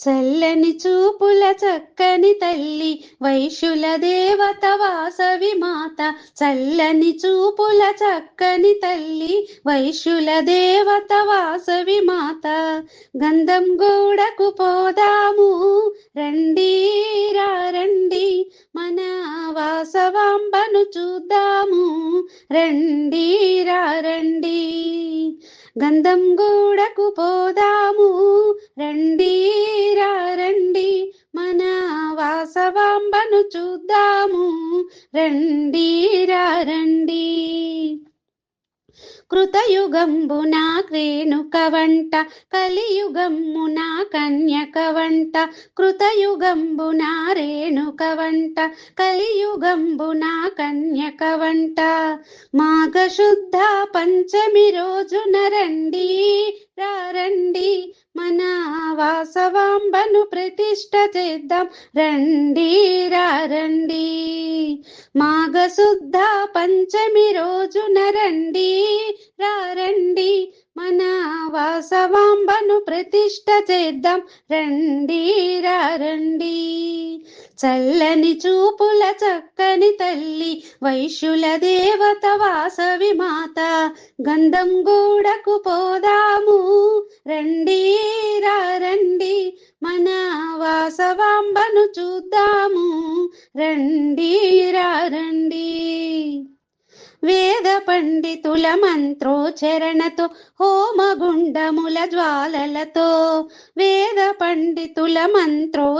చల్లని చూపుల చక్కని తల్లి వైశ్యుల దేవత వాసవి మాత. చల్లని చూపుల చక్కని తల్లి వైశ్యుల దేవత వాసవి మాత. గంధం గూడకు పోదాము రండి రా రండి. మన వాసవాంబను చూద్దాము రండి రా రండి. గంధం గూడకు పోదాము సవాంబను చూద్దాము. రండి రా రండి. కృతయుగంబున క్రేణుక వంట కలియుగమ్మున కన్యక వంట. కృతయుగంబున రేణుక వంట కలియుగంబున కన్యక వంట. మాఘశుద్ధ పంచమి రోజున రండి వాసవాంబను ప్రతిష్ట చేద్దాం. రండి రా రండి. మాఘశుద్ధ పంచమి రోజున రండి రా రండి. మన వాసవాంబను ప్రతిష్ట చేద్దాం. రండి రా రండి. చల్లని చూపుల చక్కని తల్లి వైశ్యుల దేవత వాసవి మాత గంధం గూడకు పోదాము. రండి వాసవాంబను చూద్దాము. రండి రా రండి. వేద పండితుల మంత్రోచరణతో హోమగుండముల జ్వాలలతో వేద పండితుల మంత్రో